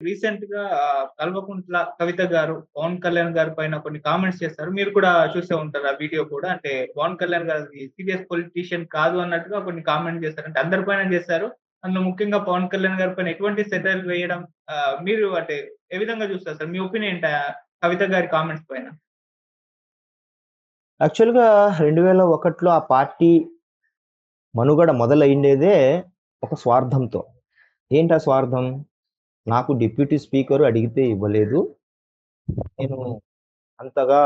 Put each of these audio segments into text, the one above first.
రీసెంట్గా కల్వకుంట్ల కవిత గారు పవన్ కళ్యాణ్ గారి పైన కొన్ని కామెంట్స్ చేస్తారు. మీరు కూడా చూసే ఉంటారు ఆ వీడియో కూడా. అంటే పవన్ కళ్యాణ్ గారి సీరియస్ పొలిటీషియన్ కాదు అన్నట్టుగా కొన్ని కామెంట్ చేస్తారు. అంటే అందరి పైన చేస్తారు. అందులో ముఖ్యంగా పవన్ కళ్యాణ్ గారి పైన ఎటువంటి సెటైల్ వేయడం మీరు అంటే ఏ విధంగా చూస్తారు సార్? మీ ఒపీనియన్ కవిత గారి కామెంట్స్ పైన? యాక్చువల్గా రెండు వేల ఒకటిలో ఆ పార్టీ మనుగడ మొదలైండేదే ఒక స్వార్థంతో. ఏంటి ఆ స్వార్థం? నాకు డిప్యూటీ స్పీకర్ అడిగితే ఇవ్వలేదు. నేను అంతగా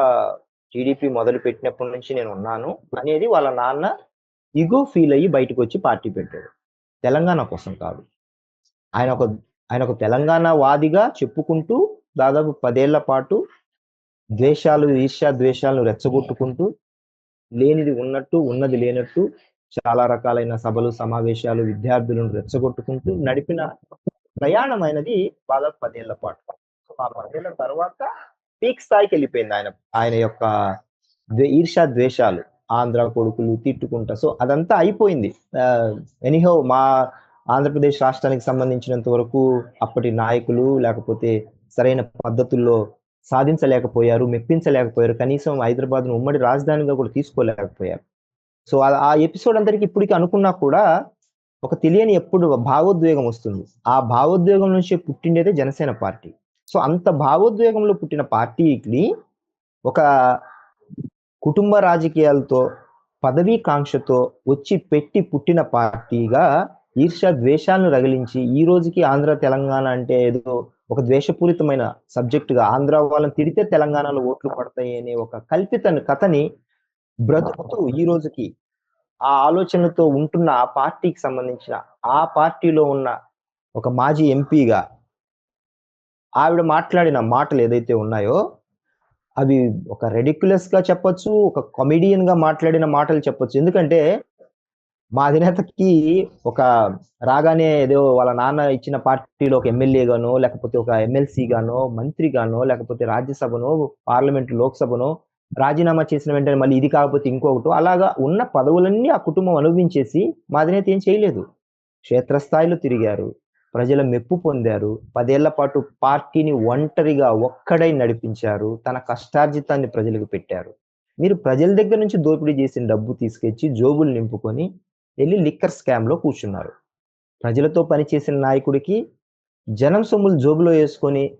టీడీపీ మొదలు పెట్టినప్పటి నుంచి నేను ఉన్నాను. అనేది వాళ్ళ నాన్న ఇగో ఫీల్ అయ్యి బయటకు వచ్చి పార్టీ పెట్టాడు. తెలంగాణ కోసం కాదు. ఆయన ఒక ఆయన ఒక తెలంగాణ వాదిగా చెప్పుకుంటూ దాదాపు పదేళ్ళ పాటు ద్వేషాలు ఈర్ష్యా ద్వేషాలను రెచ్చగొట్టుకుంటూ లేనిది ఉన్నట్టు ఉన్నది లేనట్టు చాలా రకాలైన సభలు సమావేశాలు విద్యార్థులను రెచ్చగొట్టుకుంటూ నడిపిన ప్రయాణం అయినది దాదాపు పదేళ్ళ పాటు. సో ఆ పదేళ్ళ తర్వాత పీక్ స్థాయికి వెళ్ళిపోయింది ఆయన. ఆయన యొక్క ఈర్షా ద్వేషాలు ఆంధ్ర కొడుకులు తిట్టుకుంటా సో అదంతా అయిపోయింది. ఎనీహో మా ఆంధ్రప్రదేశ్ రాష్ట్రానికి సంబంధించినంత వరకు అప్పటి నాయకులు లేకపోతే సరైన పద్ధతుల్లో సాధించలేకపోయారు మెప్పించలేకపోయారు కనీసం హైదరాబాద్ను ఉమ్మడి రాజధానిగా కూడా తీసుకోలేకపోయారు. సో ఆ- ఆ ఎపిసోడ్ అందరికి ఇప్పటికీ అనుకున్నా కూడా ఒక తెలియని ఎప్పుడు భావోద్వేగం వస్తుంది. ఆ భావోద్వేగం నుంచి పుట్టిండేదే జనసేన పార్టీ. సో అంత భావోద్వేగంలో పుట్టిన పార్టీకి ఒక కుటుంబ రాజకీయాలతో పదవీ కాంక్షతో వచ్చి పెట్టి పుట్టిన పార్టీగా ఈర్ష ద్వేషాలను రగిలించి ఈ రోజుకి ఆంధ్ర తెలంగాణ అంటే ఏదో ఒక ద్వేషపూరితమైన సబ్జెక్టుగా ఆంధ్ర వాళ్ళని తిడితే తెలంగాణలో ఓట్లు పడతాయి అనే ఒక కల్పిత కథని బ్రతుకుతూ ఈ రోజుకి ఆ ఆలోచనలతో ఉంటున్న ఆ పార్టీకి సంబంధించిన ఆ పార్టీలో ఉన్న ఒక మాజీ ఎంపీగా ఆవిడ మాట్లాడిన మాటలు ఏదైతే ఉన్నాయో అవి ఒక రెడిక్యులస్గా చెప్పొచ్చు ఒక కమెడియన్గా మాట్లాడిన మాటలు చెప్పొచ్చు. ఎందుకంటే మా అధినేతకి ఒక రాగానే ఏదో వాళ్ళ నాన్న ఇచ్చిన పార్టీలో ఒక ఎమ్మెల్యేగానో లేకపోతే ఒక ఎమ్మెల్సీ గానో మంత్రి గానో లేకపోతే రాజ్యసభనో పార్లమెంట్ లోక్సభనో రాజీనామా చేసిన వెంటనే మళ్ళీ ఇది కాకపోతే ఇంకొకటి. అలాగా ఉన్న పదవులన్నీ ఆ కుటుంబం అనుభవించేసి మా అధినేత ఏం చేయలేదు. క్షేత్రస్థాయిలో తిరిగారు. ప్రజల మెప్పు పొందారు. పదేళ్ళ పాటు పార్టీని ఒంటరిగా ఒక్కడై నడిపించారు. తన కష్టార్జితాన్ని ప్రజలకు పెట్టారు. మీరు ప్రజల దగ్గర నుంచి దోపిడీ చేసిన డబ్బు తీసుకొచ్చి జోబులు నింపుకొని వెళ్ళి లిక్కర్ స్కామ్లో కూర్చున్నారు. ప్రజలతో పనిచేసిన నాయకుడికి జనం సొమ్ములు జోబులో వేసుకొని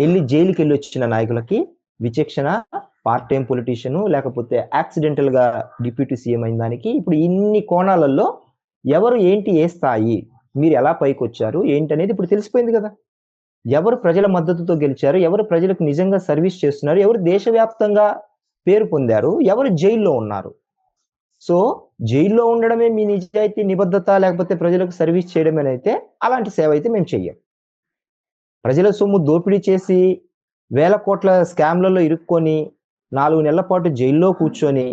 వెళ్ళి జైలుకి వెళ్ళి వచ్చిన నాయకులకి విచక్షణ పార్ట్ టైం పొలిటీషియన్ లేకపోతే యాక్సిడెంటల్గా డిప్యూటీ సీఎం అయిన దానికి ఇప్పుడు ఇన్ని కోణాలలో ఎవరు ఏంటి ఏ స్థాయి మీరు ఎలా పైకి వచ్చారు ఏంటి అనేది ఇప్పుడు తెలిసిపోయింది కదా. ఎవరు ప్రజల మద్దతుతో గెలిచారు ఎవరు ప్రజలకు నిజంగా సర్వీస్ చేస్తున్నారు ఎవరు దేశవ్యాప్తంగా పేరు పొందారు ఎవరు జైల్లో ఉన్నారు. సో జైల్లో ఉండడమే మీ నిజాయితీ నిబద్ధత లేకపోతే ప్రజలకు సర్వీస్ చేయడమేనైతే అలాంటి సేవ అయితే మేము చెయ్యం. ప్రజల సొమ్ము దోపిడీ చేసి వేల కోట్ల స్కామ్లలో ఇరుక్కొని నాలుగు నెలల పాటు జైల్లో కూర్చొని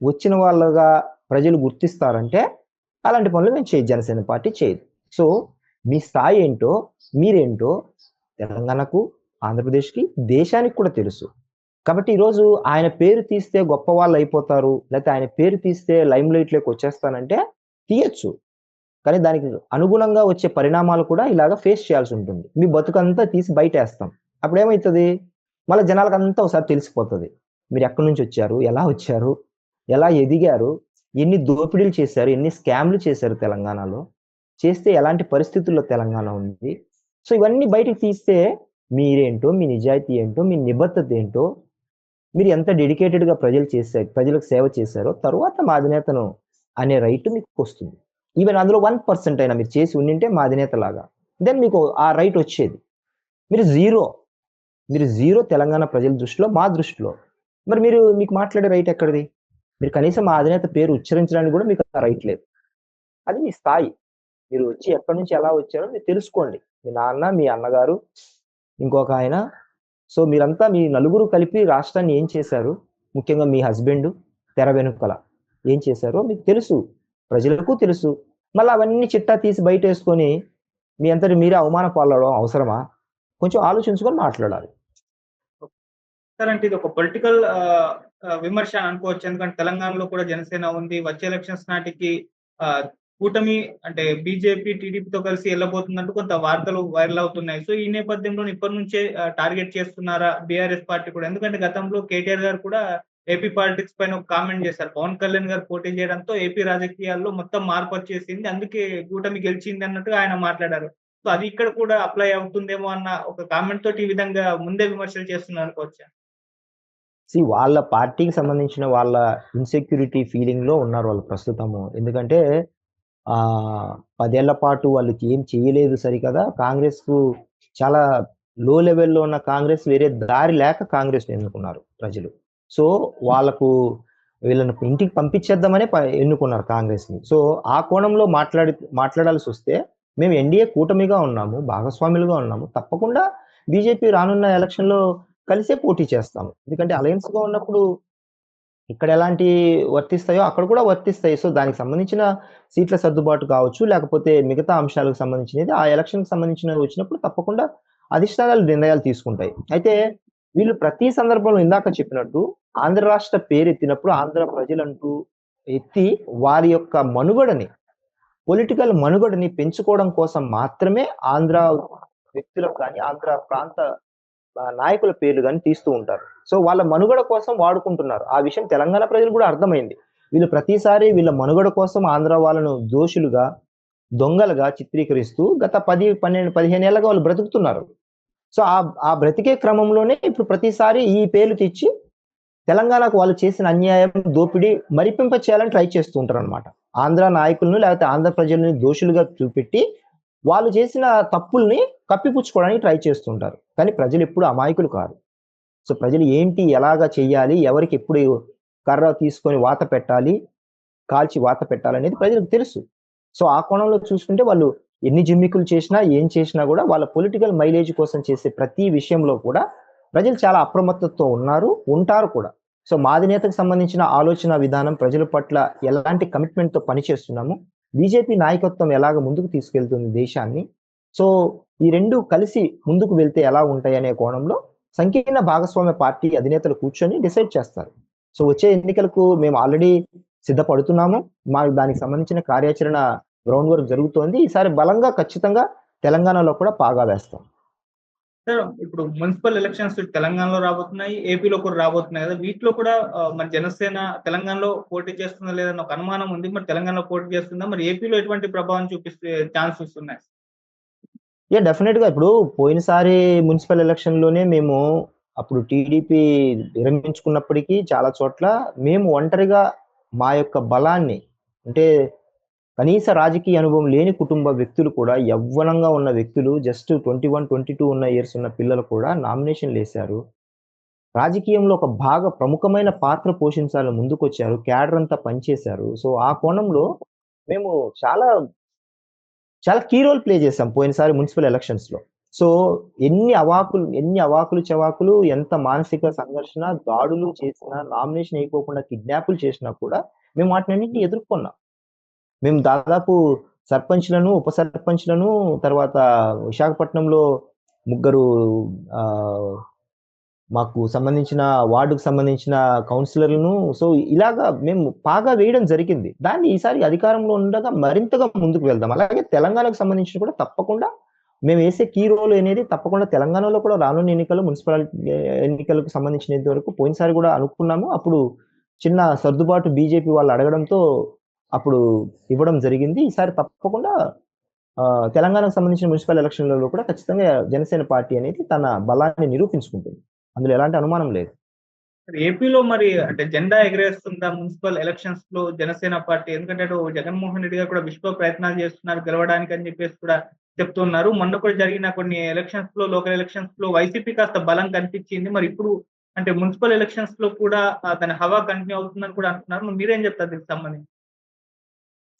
వచ్చిన వాళ్ళగా ప్రజలు గుర్తిస్తారంటే అలాంటి పనులు మేము చేయదు జనసేన పార్టీ చేయదు. సో మీ స్థాయి ఏంటో మీరేంటో తెలంగాణకు ఆంధ్రప్రదేశ్కి దేశానికి కూడా తెలుసు. కాబట్టి ఈరోజు ఆయన పేరు తీస్తే గొప్ప వాళ్ళు అయిపోతారు లేకపోతే ఆయన పేరు తీస్తే లైమ్ లైట్లోకి వచ్చేస్తానంటే తీయచ్చు. కానీ దానికి అనుగుణంగా వచ్చే పరిణామాలు కూడా ఇలాగ ఫేస్ చేయాల్సి ఉంటుంది. మీ బతుకంతా తీసి బయట వేస్తాం అప్పుడు ఏమవుతుంది మళ్ళీ జనాలకు అంతా ఒకసారి తెలిసిపోతుంది. మీరు ఎక్కడి నుంచి వచ్చారు? ఎలా వచ్చారు? ఎలా ఎదిగారు? ఎన్ని దోపిడీలు చేశారు? ఎన్ని స్కామ్లు చేశారు తెలంగాణలో? చేస్తే ఎలాంటి పరిస్థితుల్లో తెలంగాణ ఉంది? సో ఇవన్నీ బయటికి తీస్తే మీరేంటో మీ నిజాయితీ ఏంటో మీ నిబద్ధత ఏంటో మీరు ఎంత డెడికేటెడ్గా ప్రజలు చేశారు ప్రజలకు సేవ చేశారో తర్వాత మా అధినేతను అనే రైట్ మీకు వస్తుంది. ఈవెన్ అందులో వన్ పర్సెంట్ అయినా మీరు చేసి ఉండింటే మా అధినేత లాగా దెన్ మీకు ఆ రైట్ వచ్చేది. మీరు జీరో. మీరు జీరో తెలంగాణ ప్రజల దృష్టిలో మా దృష్టిలో. మరి మీరు మీకు మాట్లాడే రైట్ ఎక్కడిది? మీరు కనీసం మా అధినేత పేరు ఉచ్చరించడానికి కూడా మీకు రైట్ లేదు. అది మీ స్థాయి. మీరు వచ్చి ఎక్కడి నుంచి ఎలా వచ్చారో మీరు తెలుసుకోండి. మీ నాన్న మీ అన్నగారు ఇంకొక ఆయన. సో మీరంతా మీ నలుగురు కలిపి రాష్ట్రాన్ని ఏం చేశారు? ముఖ్యంగా మీ హస్బెండ్ తెర వెనుకల ఏం చేశారో మీకు తెలుసు. ప్రజలకు తెలుసు. మళ్ళీ అవన్నీ చిట్టా తీసి బయట వేసుకొని మీ అంతటి మీరే అవమాన పాలడం అవసరమా? కొంచెం ఆలోచించుకొని మాట్లాడాలి. సార్ అంటే ఇది ఒక పొలిటికల్ విమర్శ అనుకోవచ్చు. ఎందుకంటే తెలంగాణలో కూడా జనసేన ఉంది. వచ్చే ఎలక్షన్స్ నాటికి కూటమి అంటే బీజేపీ టీడీపీతో కలిసి వెళ్ళబోతుందంటూ కొంత వార్తలు వైరల్ అవుతున్నాయి. సో ఈ నేపథ్యంలో ఇప్పటి నుంచే టార్గెట్ చేస్తున్నారా బీఆర్ఎస్ పార్టీ కూడా? ఎందుకంటే గతంలో కేటీఆర్ గారు కూడా ఏపీ పాలిటిక్స్ పైన ఒక కామెంట్ చేశారు. పవన్ కళ్యాణ్ గారు పోటీ చేయడంతో ఏపీ రాజకీయాల్లో మొత్తం మార్పు వచ్చేసింది. అందుకే కూటమి గెలిచింది అన్నట్టుగా ఆయన మాట్లాడారు. సో అది ఇక్కడ కూడా అప్లై అవుతుందేమో అన్న ఒక కామెంట్ తోటి ఈ విధంగా ముందే విమర్శలు చేస్తున్నారు అనుకోవచ్చా? సి వాళ్ళ పార్టీకి సంబంధించిన వాళ్ళ ఇన్సెక్యూరిటీ ఫీలింగ్లో ఉన్నారు వాళ్ళు ప్రస్తుతము. ఎందుకంటే ఆ పదేళ్ళ పాటు వాళ్ళకి ఏం చేయలేదు సరికదా. కాంగ్రెస్కు చాలా లో లెవెల్లో ఉన్న కాంగ్రెస్ వేరే దారి లేక కాంగ్రెస్ ఎన్నుకున్నారు ప్రజలు. సో వాళ్ళకు వీళ్ళని ఇంటికి పంపించేద్దామనే ఎన్నుకున్నారు కాంగ్రెస్ని సో ఆ కోణంలో మాట్లాడి మాట్లాడాల్సి వస్తే మేము ఎన్డీఏ కూటమిగా ఉన్నాము భాగస్వాములుగా ఉన్నాము. తప్పకుండా బీజేపీ రానున్న ఎలక్షన్లో కలిసే పోటీ చేస్తాము. ఎందుకంటే అలయన్స్గా ఉన్నప్పుడు ఇక్కడ ఎలాంటి వర్తిస్తాయో అక్కడ కూడా వర్తిస్తాయి. సో దానికి సంబంధించిన సీట్ల సర్దుబాటు కావచ్చు లేకపోతే మిగతా అంశాలకు సంబంధించినది. ఆ ఎలక్షన్కి సంబంధించినవి వచ్చినప్పుడు తప్పకుండా అధిష్టానాలు నిర్ణయాలు తీసుకుంటాయి. అయితే వీళ్ళు ప్రతి సందర్భంలో ఇందాక చెప్పినట్టు ఆంధ్ర రాష్ట్ర పేరు ఎత్తినప్పుడు ఆంధ్ర ప్రజలంటూ ఎత్తి వారి యొక్క మనుగడని పొలిటికల్ మనుగడని పెంచుకోవడం కోసం మాత్రమే ఆంధ్ర వ్యక్తులకు కానీ ఆంధ్ర ప్రాంత నాయకుల పేర్లు కానీ తీస్తూ ఉంటారు. సో వాళ్ళ మనుగడ కోసం వాడుకుంటున్నారు. ఆ విషయం తెలంగాణ ప్రజలు కూడా అర్థమైంది. వీళ్ళు ప్రతిసారి వీళ్ళ మనుగడ కోసం ఆంధ్ర వాళ్ళను దోషులుగా దొంగలుగా చిత్రీకరిస్తూ గత పది పన్నెండు పదిహేను ఏళ్ళగా వాళ్ళు బ్రతుకుతున్నారు. సో ఆ ఆ బ్రతికే క్రమంలోనే ఇప్పుడు ప్రతిసారి ఈ పేర్లు తెచ్చి తెలంగాణకు వాళ్ళు చేసిన అన్యాయం దోపిడీ మరిపింప చేయాలని ట్రై చేస్తూ ఉంటారు అనమాట ఆంధ్ర నాయకులను లేకపోతే ఆంధ్ర ప్రజలను దోషులుగా చూపెట్టి వాళ్ళు చేసిన తప్పుల్ని కప్పిపుచ్చుకోవడానికి ట్రై చేస్తుంటారు. కానీ ప్రజలు ఎప్పుడు అమాయకులు కాదు సో ప్రజలు ఏంటి ఎలాగా చేయాలి ఎవరికి ఎప్పుడు కర్ర తీసుకొని వాత పెట్టాలి కాల్చి వాత పెట్టాలనేది ప్రజలకు తెలుసు. సో ఆ కోణంలో చూసుకుంటే వాళ్ళు ఎన్ని జిమ్మికులు చేసినా ఏం చేసినా కూడా వాళ్ళ పొలిటికల్ మైలేజ్ కోసం చేసే ప్రతి విషయంలో కూడా ప్రజలు చాలా అప్రమత్తతో ఉన్నారు ఉంటారు కూడా. సో మాదినేతకు సంబంధించిన ఆలోచన విధానం ప్రజల పట్ల ఎలాంటి కమిట్మెంట్తో పనిచేస్తున్నాము బీజేపీ నాయకత్వం ఎలాగ ముందుకు తీసుకెళ్తుంది దేశాన్ని? సో ఈ రెండు కలిసి ముందుకు వెళ్తే ఎలా ఉంటాయి అనే కోణంలో సంకీర్ణ భాగస్వామ్య పార్టీ అధినేతలు కూర్చొని డిసైడ్ చేస్తారు. సో వచ్చే ఎన్నికలకు మేము ఆల్రెడీ సిద్ధపడుతున్నాము. మా దానికి సంబంధించిన కార్యాచరణ గ్రౌండ్ వర్క్ జరుగుతోంది. ఈసారి బలంగా ఖచ్చితంగా తెలంగాణలో కూడా పాగా వేస్తాం. సార్ ఇప్పుడు మున్సిపల్ ఎలక్షన్స్ తెలంగాణలో రాబోతున్నాయి ఏపీలో కూడా రాబోతున్నాయి కదా. వీటిలో కూడా మరి జనసేన తెలంగాణలో పోటీ చేస్తుందా లేదన్న ఒక అనుమానం ఉంది. మరి తెలంగాణలో పోటీ చేస్తుందా? మరి ఏపీలో ఎటువంటి ప్రభావం చూపిస్తే ఛాన్సెస్ ఉన్నాయి యా డెఫినెట్గా. ఇప్పుడు పోయినసారి మున్సిపల్ ఎలక్షన్లోనే మేము అప్పుడు టీడీపీ విరమించుకున్నప్పటికీ చాలా చోట్ల మేము ఒంటరిగా మా యొక్క బలాన్ని అంటే కనీస రాజకీయ అనుభవం లేని కుటుంబ వ్యక్తులు కూడా యవ్వనంగా ఉన్న వ్యక్తులు just twenty one twenty two ఉన్న ఇయర్స్ ఉన్న పిల్లలు కూడా నామినేషన్లు వేశారు రాజకీయంలో ఒక బాగా ప్రముఖమైన పాత్ర పోషించాలని ముందుకొచ్చారు. క్యాడర్ అంతా పనిచేశారు. సో ఆ కోణంలో మేము చాలా చాలా కీ రోల్ ప్లే చేసాం పోయినసారి మున్సిపల్ ఎలక్షన్స్లో. సో ఎన్ని అవాకులు ఎన్ని అవాకులు చవాకులు ఎంత మానసిక సంఘర్షణ దాడులు చేసినా నామినేషన్ అయిపోకుండా కిడ్నాపులు చేసినా కూడా మేము వాటిని ఎదుర్కొన్నాం. మేము దాదాపు సర్పంచ్లను ఉప సర్పంచ్లను తర్వాత విశాఖపట్నంలో ముగ్గురు మాకు సంబంధించిన వార్డుకు సంబంధించిన కౌన్సిలర్లను. సో ఇలాగా మేము బాగా వేయడం జరిగింది. దాన్ని ఈసారి అధికారంలో ఉండగా మరింతగా ముందుకు వెళ్దాం. అలాగే తెలంగాణకు సంబంధించిన కూడా తప్పకుండా మేము వేసే కీ రోల్ అనేది తప్పకుండా తెలంగాణలో కూడా రానున్న ఎన్నికలు మున్సిపాలిటీ ఎన్నికలకు సంబంధించినంత వరకు పోయినసారి కూడా అనుకున్నాము. అప్పుడు చిన్న సర్దుబాటు బీజేపీ వాళ్ళు అడగడంతో అప్పుడు ఇవ్వడం జరిగింది. ఈసారి తప్పకుండా ఆ, తెలంగాణకు సంబంధించిన మున్సిపల్ ఎలక్షన్లలో కూడా ఖచ్చితంగా జనసేన పార్టీ అనేది తన బలాన్ని నిరూపించుకుంటుంది. అందులో ఎలాంటి అనుమానం లేదు. ఏపీలో మరి అంటే జెండా ఎగరేస్తుందా మున్సిపల్ ఎలక్షన్స్లో జనసేన పార్టీ ఎందుకంటే అటు జగన్మోహన్ రెడ్డి గారు కూడా విశ్వ ప్రయత్నాలు చేస్తున్నారు గెలవడానికి అని చెప్పేసి కూడా చెప్తున్నారు. మొన్న కూడా జరిగిన కొన్ని ఎలక్షన్స్లో లోకల్ ఎలక్షన్స్లో వైసీపీ కాస్త బలం కనిపించింది. మరి ఇప్పుడు అంటే మున్సిపల్ ఎలక్షన్స్లో కూడా తన హవా కంటిన్యూ అవుతుందని కూడా అంటున్నారు. మీరేం చెప్తారు దీనికి సంబంధించి?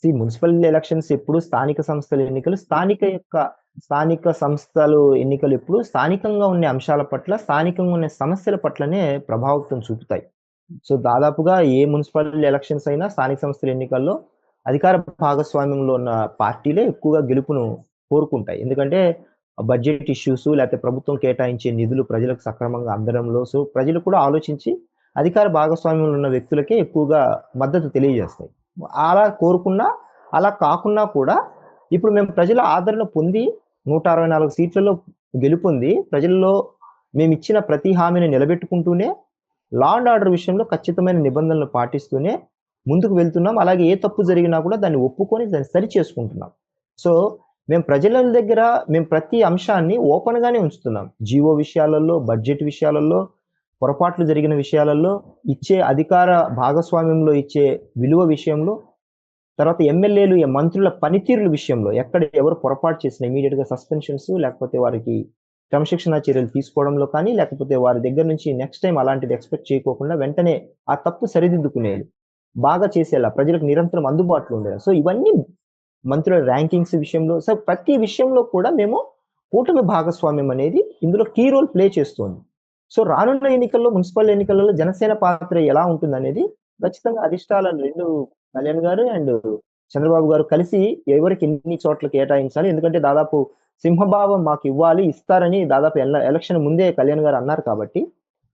ఈ మున్సిపల్ ఎలక్షన్స్ ఎప్పుడు స్థానిక సంస్థల ఎన్నికలు స్థానిక యొక్క స్థానిక సంస్థలు ఎన్నికలు ఎప్పుడు స్థానికంగా ఉండే అంశాల పట్ల స్థానికంగా ఉన్న సమస్యల పట్లనే ప్రభావితం చూపుతాయి. సో దాదాపుగా ఏ మున్సిపల్ ఎలక్షన్స్ అయినా స్థానిక సంస్థల ఎన్నికల్లో అధికార భాగస్వామ్యంలో ఉన్న పార్టీలే ఎక్కువగా గెలుపును కోరుకుంటాయి. ఎందుకంటే బడ్జెట్ ఇష్యూస్ లేకపోతే ప్రభుత్వం కేటాయించే నిధులు ప్రజలకు సక్రమంగా అందడంలో సో ప్రజలు కూడా ఆలోచించి అధికార భాగస్వామ్యంలో ఉన్న వ్యక్తులకే ఎక్కువగా మద్దతు తెలియజేస్తాయి. అలా కోరుకున్నా అలా కాకున్నా కూడా ఇప్పుడు మేము ప్రజల ఆదరణ పొంది నూట అరవై నాలుగు సీట్లలో గెలుపొంది ప్రజల్లో మేము ఇచ్చిన ప్రతి హామీని నిలబెట్టుకుంటూనే లా అండ్ ఆర్డర్ విషయంలో ఖచ్చితమైన నిబంధనలు పాటిస్తూనే ముందుకు వెళ్తున్నాం. అలాగే ఏ తప్పు జరిగినా కూడా దాన్ని ఒప్పుకొని దాన్ని సరి చేసుకుంటున్నాం. సో మేము ప్రజల దగ్గర మేము ప్రతి అంశాన్ని ఓపెన్గానే ఉంచుతున్నాం. జీవో విషయాలలో బడ్జెట్ విషయాలలో పొరపాట్లు జరిగిన విషయాలలో ఇచ్చే అధికార భాగస్వామ్యంలో ఇచ్చే విలువ విషయంలో తర్వాత ఎమ్మెల్యేలు మంత్రుల పనితీరుల విషయంలో ఎక్కడ ఎవరు పొరపాటు చేసిన ఇమీడియట్గా సస్పెన్షన్స్ లేకపోతే వారికి క్రమశిక్షణ చర్యలు తీసుకోవడంలో కానీ లేకపోతే వారి దగ్గర నుంచి నెక్స్ట్ టైం అలాంటిది ఎక్స్పెక్ట్ చేయకోకుండా వెంటనే ఆ తప్పు సరిదిద్దుకునేది. బాగా చేసేలా ప్రజలకు నిరంతరం అందుబాటులో ఉండేలా. సో ఇవన్నీ మంత్రుల ర్యాంకింగ్స్ విషయంలో సో ప్రతి విషయంలో కూడా మేము కూటమి భాగస్వామ్యం అనేది ఇందులో కీ రోల్ ప్లే చేస్తుంది. సో రానున్న ఎన్నికల్లో మున్సిపల్ ఎన్నికలలో జనసేన పాత్ర ఎలా ఉంటుంది అనేది ఖచ్చితంగా అధిష్టాలను రెండు కళ్యాణ్ గారు అండ్ చంద్రబాబు గారు కలిసి ఎవరికి ఎన్ని చోట్ల కేటాయించాలి ఎందుకంటే దాదాపు సింహభావం మాకు ఇవ్వాలి ఇస్తారని దాదాపు ఎలక్షన్ ముందే కళ్యాణ్ గారు అన్నారు కాబట్టి